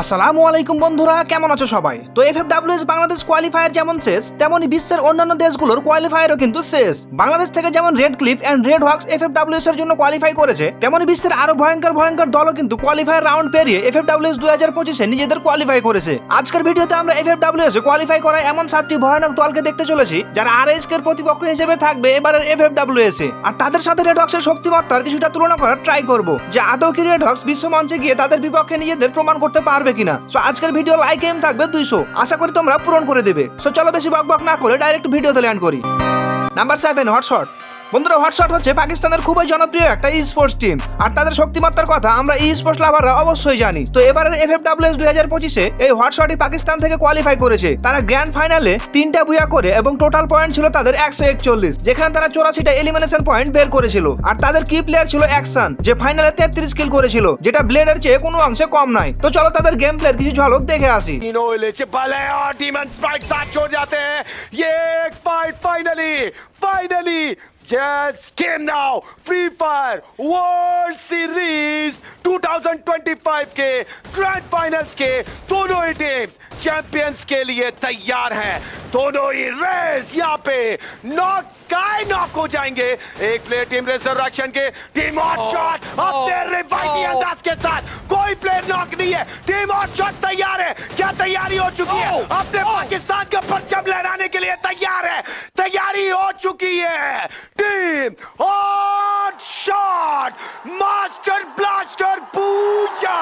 আসসালামু আলাইকুম বন্ধুরা, কেমন আছো সবাই? তো এফ এফএফডব্লিউএস বাংলাদেশ কোয়ালিফায়ার যেমন শেষ তেমনই বিশ্বের অন্যান্য দেশগুলোর কোয়ালিফায়ারও কিন্তু শেষ। বাংলাদেশ থেকে যেমন red cliff and red hawks FFWS এর জন্য কোয়ালিফাই করেছে তেমনই বিশ্বের আরও ভয়ঙ্কর ভয়ঙ্কর দলও কিন্তু কোয়ালিফায়ার রাউন্ড পেরিয়ে এফএফডব্লিউএস দুই হাজার পঁচিশে নিজেদের কোয়ালিফাই করেছে। আজকের ভিডিওতে আমরা এফএফডব্লিউএস কোয়ালিফাই করা এমন সাতটি ভয়ানক দলকে দেখতে চলেছি, যারা আর এস এর প্রতিপক্ষ হিসেবে থাকবে এবারের এফএফডব্লিউএস এ। আর তাদের সাথে রেড হক্সের শক্তিমত্তার কিছুটা তুলনা করার ট্রাই করব, যে আদৌ কি রেড হক্স বিশ্ব মঞ্চে গিয়ে তাদের বিপক্ষে নিজেদের প্রমাণ করতে পারবে কিনা? সো আজকের ভিডিও লাইক এম থাকবে দুইশো। আশা করি তোমরা পূরণ করে দেবে। সো চলো বেশি বক বক না করে ডাইরেক্ট ভিডিও ল্যান্ড করি। নাম্বার সেভেন হটশট বন্ধুরা হটশট হচ্ছে পাকিস্তানের খুবই জনপ্রিয় একটা ই স্পোর্টস টিম আর তাদের শক্তিমত্তার কথা আমরা ই স্পোর্টস লাভাররা অবশ্যই জানি তো এবারের এফ এফ ডাব্লিউ এস দুই হাজার পঁচিশে এই হটশটই পাকিস্তান থেকে কোয়ালিফাই করেছে তারা গ্র্যান্ড ফাইনালে তিনটা বুয়া করে এবং টোটাল পয়েন্ট ছিল তাদের একশো একচল্লিশ যেখানে তারা চৌরাশিটা এলিমিনেশন পয়েন্ট বের করেছিল আর তাদের কি প্লেয়ার ছিল অ্যাকশন যে ফাইনালে তেত্রিশ কিল করেছিল যেটা ব্লেডের চেয়ে কোনো অংশে কম নয় তো চলো তাদের গেম প্লের কিছু ঝলক দেখে আসি तीनों इलेचे बल है और डीमन स्पाइक साथ छोड़ जाते हैं ये एक fight finally finally Just came now. Free Fire World Series 2025 के ग्रैंड फाइनल्स के दोनों ही टीम्स चैंपियंस के लिए तैयार हैं। दोनों ही रेस यहाँ पे नॉक काय नॉक हो जाएँगे? एक प्लेयर टीम रिजर्वेशन के। टीम हॉट शॉट अपने रिवाइटी अंदाज के साथ। कोई प्लेयर नॉक नहीं है। टीम हॉट शॉट तैयार है। क्या तैयारी हो चुकी है? अपने पाकिस्तान का परचम लहराने के लिए तैयार है। तैयारी हो चुकी है। Team hot shot master blaster पूजा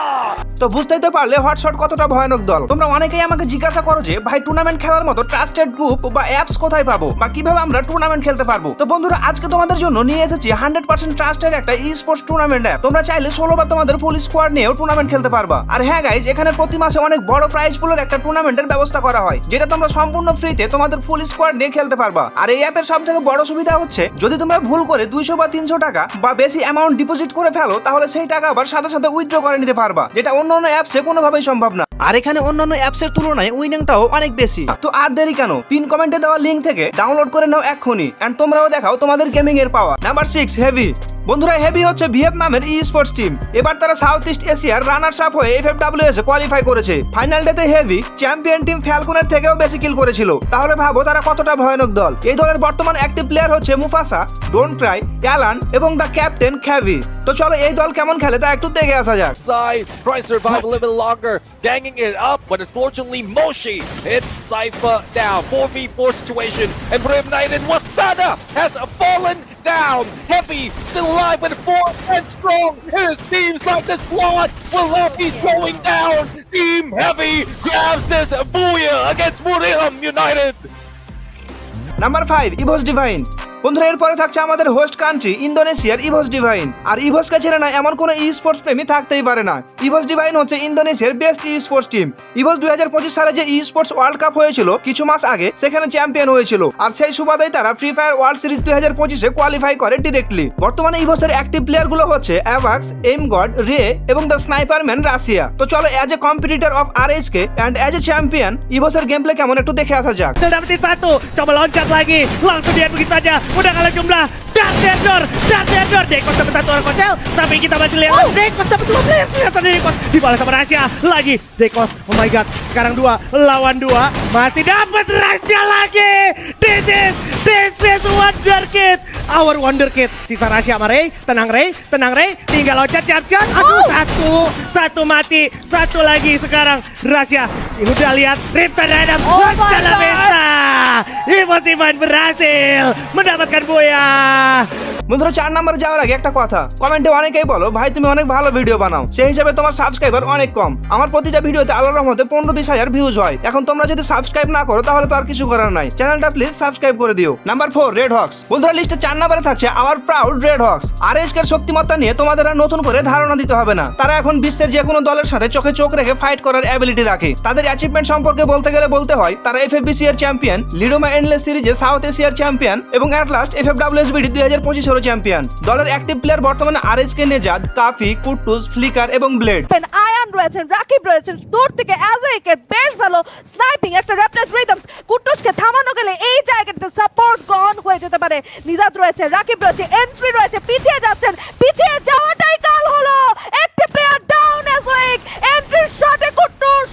তো বুঝতেই তো পারলে হটশট কতটা ভয়ানক দল। তোমরা অনেকেই আমাকে জিজ্ঞাসা করো যে, ভাই টুর্নামেন্ট খেলার মতো ট্রাস্টেড গ্রুপ বা অ্যাপস কোথায় পাবো? বা কীভাবে আমরা টুর্নামেন্ট খেলতে পারব? তো বন্ধুরা, আজকে তোমাদের জন্য নিয়ে এসেছি হান্ড্রেড পার্সেন্ট ট্রাস্টেড একটা ই স্পোর্টস টুর্নামেন্ট অ্যাপ তোমরা চাইলে ষোলো বা তোমাদের ফুল স্কোয়াড নিয়েও টুর্নামেন্ট খেলতে পারবা। আর হ্যাঁ গাইজ এখানে প্রতি মাসে অনেক বড় প্রাইজ পুলের একটা টুর্নামেন্টের ব্যবস্থা করা হয়, যেটা তোমরা সম্পূর্ণ ফ্রিতে তোমাদের ফুল স্কোয়াড নিয়ে খেলতে পারবা। আর এই অ্যাপের সব থেকে বড় সুবিধা হচ্ছে, যদি তোমরা ভুল করে দুইশো বা তিনশো টাকা বা বেশি অ্যামাউন্ট ডিপোজিট করে ফেলো, তাহলে সেই টাকা আবার সাথে সাথে উইথড্র করে নিতে পারবা, যেটা অন্য অন্য অ্যাপসে কোনোভাবেই সম্ভব না। আর এখানে অন্যান্য অ্যাপসের তুলনায় উইনিংটাও অনেক বেশি। তো আর দেরি কেন? পিন কমেন্টে দেওয়া লিঙ্ক থেকে ডাউনলোড করে নাও এক্ষুনি। এন্ড তোমরাও দেখাও তোমাদের গেমিং এর পাওয়ার নাম্বার সিক্স হেভি বন্ধুরা হেভি হচ্ছে ভিয়েতনামের ই স্পোর্টস টিম এবার তারা সাউথ ইস্ট এশিয়ার রানার্স আপ হয়ে F F W S qualify করেছে। ফাইনাল ডেতে হেভি চ্যাম্পিয়ন টিম ফ্যালকনের থেকেও বেশি কিল করেছিল। তাহলে ভাবো তারা কতটা ভয়ানক দল। এই দলের বর্তমান অ্যাক্টিভ প্লেয়ার হচ্ছে মুফাসা ডোন্ট ক্রাই অ্যালান এবং দ্য ক্যাপ্টেন খ্যাভি তো চলো এই দল কেমন খেলে তা একটু দেখে আসা যাক side, trying to survive a little bit longer, ganging it up, but unfortunately Moshi hits Cypher down. 4v4 situation, and Brim Knight and Wasada has fallen down. Heavy still alive, but four and strong. His teams like the slot will not be slowing down. Team Heavy grabs this booyah against Muriham United. Number five Evos Divine বন্ধুরা, এরপরে থাকছে আমাদের host country ইন্দোনেশিয়ার ইভোস divine আর ইভোসকে ছেড়ে না এমন কোনো ই sports প্রেমী থাকতেই পারে না। ইভোস ডিভাইন হচ্ছে ইন্দোনেশিয়ার বেস্ট ই স্পোর্টস টিম ইভোস দুই হাজার পঁচিশ সালে যে ই স্পোর্টস ওয়ার্ল্ড কাপ হয়েছিল, কিছু মাস আগে সেখানে চ্যাম্পিয়ন হয়েছিল। আর সেই সুবাদেই তারা ফ্রি ফায়ার ওয়ার্ল্ড সিরিজ দুই হাজার পঁচিশে কোয়ালিফাই করে ডিরেক্টলি বর্তমানে ইভোসের অ্যাক্টিভ প্লেয়ারগুলো হচ্ছে অ্যাভাক্স এম গড রে এবং দ্য স্নাইপারম্যান রাশিয়া তো চলো as a competitor of R H K and as a champion ইভোসের game play kemen একটু দেখে আসা যাক। Udah kalah jumlah, dan Dendor, dan Dendor, Dekos dapat satu orang kocel, tapi kita masih lihat, Dekos dapat dua player, ternyata Dekos dibalas sama Rahasia, lagi, Dekos, oh my god, sekarang dua, lawan dua, masih dapat Rahasia lagi, this is, our Wonder Kid, sisa Rahasia sama Ray, tenang Ray, tenang Ray, tinggal loncat, jam aduh, satu, satu mati, satu lagi sekarang, Rahasia, udah lihat, Rip Adam, Oh dalam pesta, Ivo Sivan berhasil mendapatkan boya. বন্ধুরা, চার নাম্বারে যাওয়ার আগে একটা কথা। কমেন্টে অনেকেই বলো, ভাই, তুমি অনেক ভালো ভিডিও বানাও। সেই হিসাবে তোমার সাবস্ক্রাইবার অনেক কম। আমার প্রতিটা ভিডিওতে আল্লাহর রহমতে পনেরো বিশ হাজার ভিউজ হয়। এখন তোমরা যদি সাবস্ক্রাইব না করো, তাহলে তো আর কিছু করার নাই। চ্যানেলটা প্লিজ সাবস্ক্রাইব করে দিও। নাম্বার ফোর রেড হক্স বন্ধুরা লিস্টে চার নাম্বারে থাকছে আওয়ার প্রাউড রেড হক্স আর এসকের শক্তিমত্তা নিয়ে তোমাদের আর নতুন করে ধারণা দিতে হবে না। তারা এখন বিশ্বের যে কোনো দলের সাথে চোখে চোখ রেখে ফাইট করার অ্যাবিলিটি রাখে। তাদের অ্যাচিভমেন্ট সম্পর্কে বলতে গেলে বলতে হয়, তারা এফএফবিসি এর চ্যাম্পিয়ন লিডোমা এন্ডলেস সিরিজে সাউথ এশিয়ার চ্যাম্পিয়ন এবং অ্যাট লাস্ট এফএফডব্লিউএসবিডি দুই হাজার পঁচিশেরও চ্যাম্পিয়ন দলের অ্যাক্টিভ প্লেয়ার বর্তমানে RS K Nezad Kafi Kutus flicker এবং ব্লেড আয়ান রয়েছেন রাকিব রয়েছেন দূর থেকে অ্যাজেকের বেশ ভালো স্নাইপিং একটা র্যাপলেস রিদমস কুটুসকে থামানো গেলে এই জায়গাটাতে সাপোর্ট গন হয়ে যেতে পারে। নিজাদ রয়েছে রাকিব রয়েছে এন্ট্রি রয়েছে, পিছিয়ে যাচ্ছেন। পিছিয়ে যাওয়াটাই কাল হলো একটি প্লেয়ার ডাউন অ্যাজ ওয়েক এন্ট্রির শটে কুটুস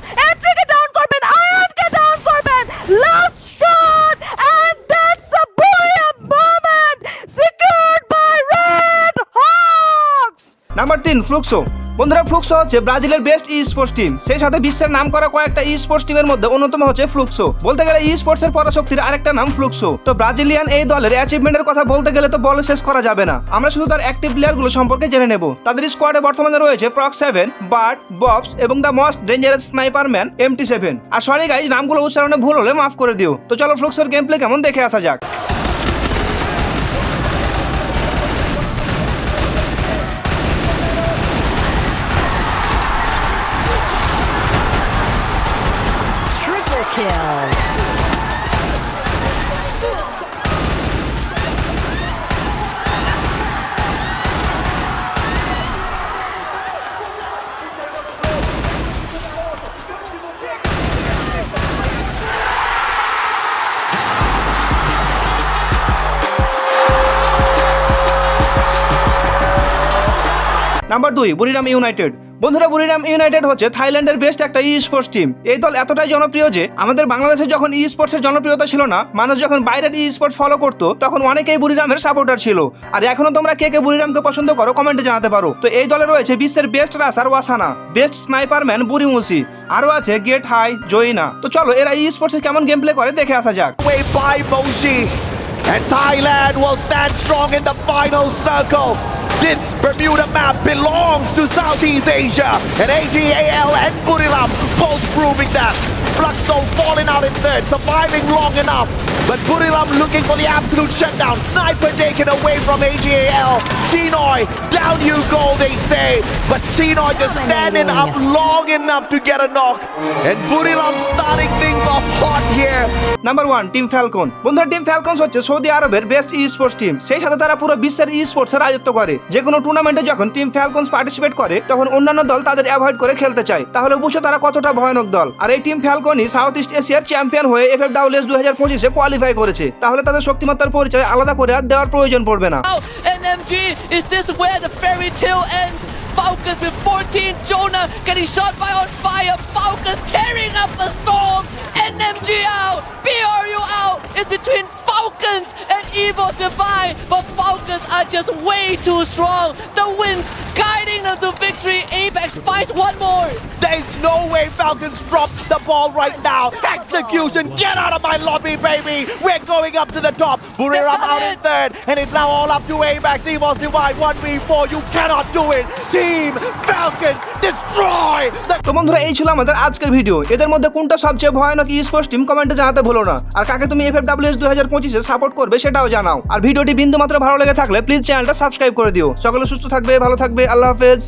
তিন ফ্লুক্সো বন্ধুরা ফ্লুক্সো হচ্ছে ব্রাজিলের বেস্ট ই স্পোর্টস টিম সেই সাথে বিশ্বের নাম করা কয়েকটা ই স্পোর্টস টিমের মধ্যে অন্যতম হচ্ছে ফ্লুক্সো বলতে গেলে ই স্পোর্টস এর পরাশক্তির আরেকটা নাম ফ্লুক্সো তো ব্রাজিলিয়ান এই দলের অ্যাচিভমেন্টের কথা বলতে গেলে তো বলে শেষ করা যাবে না। আমরা শুধু তার অ্যাক্টিভ প্লেয়ারগুলো সম্পর্কে জেনে নেব। তাদের স্কোয়াডে বর্তমানে রয়েছে ফ্রক সেভেন বার্ড ববস এবং the most dangerous sniper man MT seven R sorry guys নামগুলো উচ্চারণে ভুল হলে মাফ করে দিও। তো চলো ফ্লুক্সোর গেম প্লে কেমন দেখে আসা যাক। নাম্বার দুই, বুড়িরাম ইউনাইটেড। বন্ধুরা, বুড়িরাম ইউনাইটেড হচ্ছে থাইল্যান্ডের বেস্ট একটা ই স্পোর্টস টিম এই দল এতটাই জনপ্রিয় যে আমাদের বাংলাদেশে যখন ই স্পোর্টসের জনপ্রিয়তা ছিল না, মানুষ যখন বাইরের ই স্পোর্টস ফলো করতো, তখন অনেকেই বুড়িরামের সাপোর্টার ছিল। আর এখনও তোমরা কে কে বুড়িরামকে পছন্দ করো কমেন্টে জানাতে পারো। তো এই দলে রয়েছে বিশ্বের বেস্ট রাসার ওয়াসানা বেস্ট স্নাইপার ম্যান বুরিমুসি আরও আছে গেট হাই জয়িনা তো চলো, এরা ই স্পোর্টসে কেমন গেম প্লে করে, দেখে আসা যাক. And Thailand will stand strong in the final circle. This Bermuda map belongs to Southeast Asia. And AGAL and Buriram both proving that. Fluxo falling out in third, surviving long enough. But Buriram looking for the absolute shutdown. Sniper taken away from AGAL. Chinoy, down you go, they say. But Chinoy just standing up long enough to get a knock. And Buriram starting things off hot here. Number one team falcon বন্ধুরা team Falcons হচ্ছে Saudi আরবের best esports team সেই সাথে তারা পুরো বিশ্বের ই স্পোর্টসের রাজত্ব করে। যে কোনো টুর্নামেন্টে যখন টিম ফ্যালকনস পার্টিসিপেট করে, তখন অন্যান্য দল তাদের অ্যাভয়েড করে খেলতে চায়। তাহলে বুঝো তারা কতটা ভয়ানক দল। আর এই টিম ফ্যালকনই সাউথ ইস্ট এশিয়ার চ্যাম্পিয়ন হয়ে এফ এফ ডাব্লিউএস দুই হাজার পঁচিশে কোয়ালিফাই করেছে। তাহলে তাদের শক্তিমত্তার পরিচয় আলাদা করে আর দেওয়ার প্রয়োজন পড়বে না। Is this where the fairy tale ends? Falcons with 14, Jonah getting shot by on fire, Falcons tearing up the storm, NMG out, BRU out, it's between Falcons and Evo Divine, but Falcons are just way too strong, the winds guiding them to victory, Apex fights one more. No way Falcons drop the ball right now. Execution, get out of my lobby, baby. We're going up to the top. Buriram out in third, and it's now all up to Apex. Evil's Divide 1v4. You cannot do it. Team Falcons, destroy the তো বন্ধুরা এই ছিল আমাদের আজকের video এদের মধ্যে কোনটা সবচেয়ে ভয়ানক ই স্পোর্টস টিম কমেন্টে জানাতে ভুলো না আর কাকে তুমি এফ এফ ডাব্লিউ এস দুই হাজার পঁচিশে সাপোর্ট করবে সেটাও জানাও আর ভিডিওটি বিন্দু মাত্র ভালো লেগে থাকলে প্লিজ চ্যানেলটা সাবস্ক্রাইব করে দিও সকলে সুস্থ থাকবে ভালো থাকবে আল্লাহ হাফেজ